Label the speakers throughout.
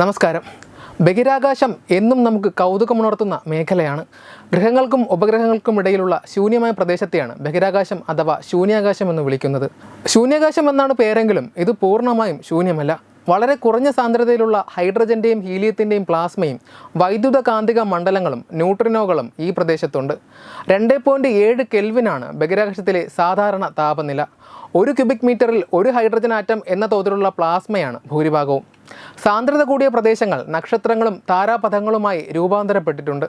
Speaker 1: നമസ്കാരം. ബഹിരാകാശം എന്നും നമുക്ക് കൗതുകമുണർത്തുന്ന മേഖലയാണ്. ഗ്രഹങ്ങൾക്കും ഉപഗ്രഹങ്ങൾക്കും ഇടയിലുള്ള ശൂന്യമായ പ്രദേശത്തെയാണ് ബഹിരാകാശം അഥവാ ശൂന്യാകാശം എന്ന് വിളിക്കുന്നത്. ശൂന്യാകാശം എന്നാണ് പേരെങ്കിലും ഇത് പൂർണമായും ശൂന്യമല്ല. വളരെ കുറഞ്ഞ സാന്ദ്രതയിലുള്ള ഹൈഡ്രജന്റെയും ഹീലിയത്തിന്റെയും പ്ലാസ്മയും വൈദ്യുത കാന്തിക മണ്ഡലങ്ങളും ന്യൂട്രിനോകളും ഈ പ്രദേശത്തുണ്ട്. രണ്ട് പോയിന്റ് ഏഴ് കെൽവിനാണ് ബഹിരാകാശത്തിലെ സാധാരണ താപനില. ഒരു ക്യൂബിക് മീറ്ററിൽ ഒരു ഹൈഡ്രജൻ ആറ്റം എന്ന തോതിലുള്ള പ്ലാസ്മയാണ് ഭൂരിഭാഗവും. സാന്ദ്രത കൂടിയ പ്രദേശങ്ങൾ നക്ഷത്രങ്ങളും താരാപഥങ്ങളുമായി രൂപാന്തരപ്പെട്ടിട്ടുണ്ട്.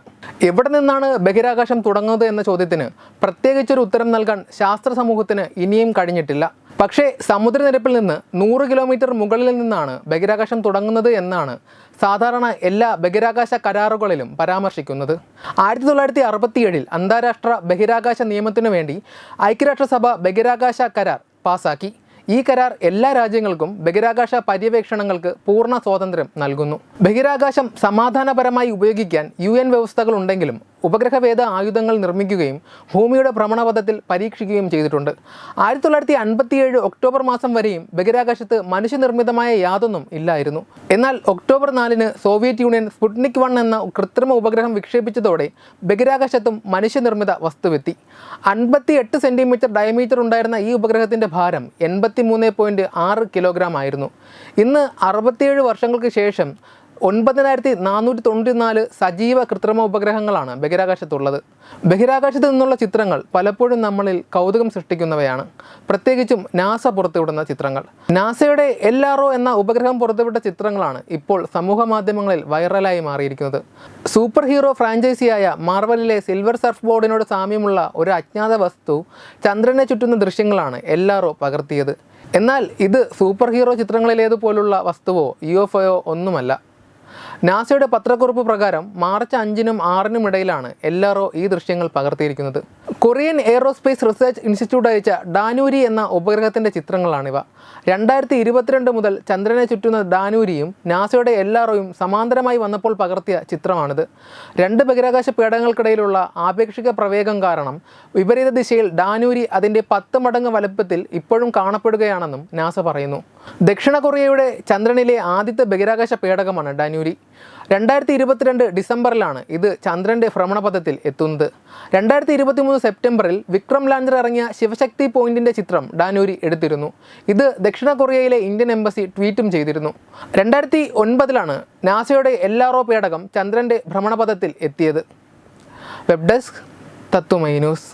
Speaker 1: എവിടെ നിന്നാണ് ബഹിരാകാശം തുടങ്ങുന്നത് എന്ന ചോദ്യത്തിന് പ്രത്യേകിച്ചൊരു ഉത്തരം നൽകാൻ ശാസ്ത്ര സമൂഹത്തിന് ഇനിയും കഴിഞ്ഞിട്ടില്ല. പക്ഷേ സമുദ്രനിരപ്പിൽ നിന്ന് നൂറ് കിലോമീറ്റർ മുകളിൽ നിന്നാണ് ബഹിരാകാശം തുടങ്ങുന്നത് എന്നാണ് സാധാരണ എല്ലാ ബഹിരാകാശ കരാറുകളിലും പരാമർശിക്കുന്നത്. ആയിരത്തി തൊള്ളായിരത്തി അറുപത്തിയേഴിൽ അന്താരാഷ്ട്ര ബഹിരാകാശ നിയമത്തിനു വേണ്ടി ഐക്യരാഷ്ട്രസഭ ബഹിരാകാശ കരാർ പാസാക്കി. ഈ കരാർ എല്ലാ രാജ്യങ്ങൾക്കും ബഹിരാകാശ പര്യവേക്ഷണങ്ങൾക്ക് പൂർണ സ്വാതന്ത്ര്യം നൽകുന്നു. ബഹിരാകാശം സമാധാനപരമായി ഉപയോഗിക്കാൻ യു വ്യവസ്ഥകൾ ഉണ്ടെങ്കിലും ഉപഗ്രഹവേദ ആയുധങ്ങൾ നിർമ്മിക്കുകയും ഭൂമിയുടെ ഭ്രമണപഥത്തിൽ പരീക്ഷിക്കുകയും ചെയ്തിട്ടുണ്ട്. ആയിരത്തി തൊള്ളായിരത്തി അൻപത്തിയേഴ് ഒക്ടോബർ മാസം വരെയും ബഹിരാകാശത്ത് മനുഷ്യനിർമ്മിതമായ യാതൊന്നും ഇല്ലായിരുന്നു. എന്നാൽ ഒക്ടോബർ നാലിന് സോവിയറ്റ് യൂണിയൻ സ്പുട്നിക് വൺ എന്ന കൃത്രിമ ഉപഗ്രഹം വിക്ഷേപിച്ചതോടെ ബഹിരാകാശത്തും മനുഷ്യനിർമ്മിത വസ്തുവെത്തി. അൻപത്തി എട്ട് സെന്റിമീറ്റർ ഡയമീറ്റർ ഉണ്ടായിരുന്ന ഈ ഉപഗ്രഹത്തിന്റെ ഭാരം എൺപത്തി മൂന്ന് പോയിന്റ് ആറ് കിലോഗ്രാം ആയിരുന്നു. ഇന്ന് അറുപത്തിയേഴ് വർഷങ്ങൾക്ക് ശേഷം ഒൻപതിനായിരത്തി നാനൂറ്റി തൊണ്ണൂറ്റിനാല് സജീവ കൃത്രിമ ഉപഗ്രഹങ്ങളാണ് ബഹിരാകാശത്തുള്ളത്. ബഹിരാകാശത്ത് നിന്നുള്ള ചിത്രങ്ങൾ പലപ്പോഴും നമ്മളിൽ കൗതുകം സൃഷ്ടിക്കുന്നവയാണ്. പ്രത്യേകിച്ചും നാസ പുറത്തുവിടുന്ന ചിത്രങ്ങൾ. നാസയുടെ എൽ ആർ ഒ എന്ന ഉപഗ്രഹം പുറത്തുവിട്ട ചിത്രങ്ങളാണ് ഇപ്പോൾ സമൂഹ മാധ്യമങ്ങളിൽ വൈറലായി മാറിയിരിക്കുന്നത്. സൂപ്പർ ഹീറോ ഫ്രാഞ്ചൈസിയായ മാർവലിലെ സിൽവർ സർഫ് ബോർഡിനോട് സാമ്യമുള്ള ഒരു അജ്ഞാത വസ്തു ചന്ദ്രനെ ചുറ്റുന്ന ദൃശ്യങ്ങളാണ് എൽ ആർ ഒ പകർത്തിയത്. എന്നാൽ ഇത് സൂപ്പർ ഹീറോ ചിത്രങ്ങളിലേതുപോലുള്ള വസ്തുവോ യു എഫ് ഒന്നുമല്ല. നാസയുടെ പത്രക്കുറിപ്പ് പ്രകാരം മാർച്ച് അഞ്ചിനും ആറിനും ഇടയിലാണ് എൽ ഈ ദൃശ്യങ്ങൾ പകർത്തിയിരിക്കുന്നത്. കൊറിയൻ എയറോസ്പേസ് റിസർച്ച് ഇൻസ്റ്റിറ്റ്യൂട്ട് അയച്ച ഡാനൂരി എന്ന ഉപഗ്രഹത്തിന്റെ ചിത്രങ്ങളാണിവ. രണ്ടായിരത്തി ഇരുപത്തിരണ്ട് മുതൽ ചന്ദ്രനെ ചുറ്റുന്ന ഡാനൂരിയും നാസയുടെ എൽ സമാന്തരമായി വന്നപ്പോൾ പകർത്തിയ ചിത്രമാണിത്. രണ്ട് ബഹിരാകാശ പേടകങ്ങൾക്കിടയിലുള്ള ആപേക്ഷിക പ്രവേഗം കാരണം വിപരീത ദിശയിൽ ഡാനൂരി അതിന്റെ പത്ത് മടങ്ങ് വലുപ്പത്തിൽ ഇപ്പോഴും കാണപ്പെടുകയാണെന്നും നാസ പറയുന്നു. ദക്ഷിണ കൊറിയയുടെ ചന്ദ്രനിലെ ആദ്യത്തെ ബഹിരാകാശ പേടകമാണ് ഡാനൂരി രണ്ടായിരത്തി ഇരുപത്തിരണ്ട് ഡിസംബറിലാണ് ഇത് ചന്ദ്രന്റെ ഭ്രമണപഥത്തിൽ എത്തുന്നത്. രണ്ടായിരത്തി ഇരുപത്തി മൂന്ന് സെപ്റ്റംബറിൽ വിക്രം ലാൻഡർ ഇറങ്ങിയ ശിവശക്തി പോയിന്റിന്റെ ചിത്രം ഡാനൂരി എടുത്തിരുന്നു. ഇത് ദക്ഷിണ കൊറിയയിലെ ഇന്ത്യൻ എംബസി ട്വീറ്റും ചെയ്തിരുന്നു. രണ്ടായിരത്തി ഒൻപതിലാണ് നാസയുടെ എൽ ആർ ഒ പേടകം ചന്ദ്രന്റെ ഭ്രമണപഥത്തിൽ എത്തിയത്. Web desk Tatwamayi news.